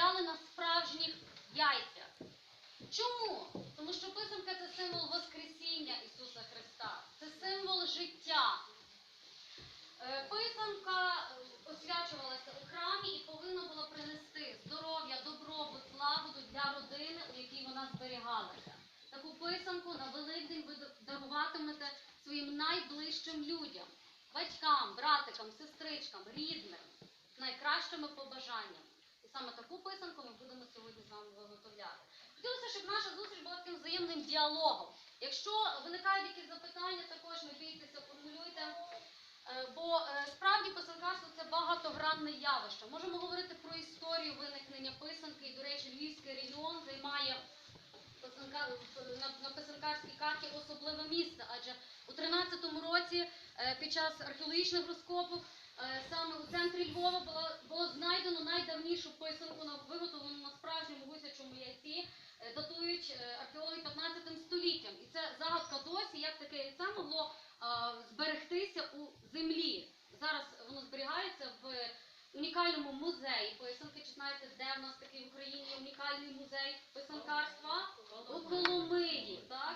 виставляли на справжніх яйцях. Чому? Тому що писанка це символ Воскресіння Ісуса Христа, це символ життя. Е, Писанка е, освячувалася у храмі і повинна була принести здоров'я, добробут, злагоду для родини, у якій вона зберігалася. Таку писанку на Великдень ви даруватимете своїм найближчим людям, батькам, братикам, сестричкам, рідним, з найкращими побажаннями. Діалогом. Якщо виникають якісь запитання, також не бійтеся, формулюйте. Е, Бо е, справді писанкарство це багатогранне явище. Можемо говорити про історію виникнення писанки. І, до речі, Львівський регіон займає на, писанкарській карті особливе місце, адже у 13-му році е, під час археологічних розкопок саме у центрі Львова було, знайдено найдавнішу писанку, виготовлену на справжньому гусячому яйці, датують археологи зберегтися у землі. Зараз воно зберігається в унікальному музеї. Чи знаєте, де в нас такий в Україні унікальний музей писанкарства?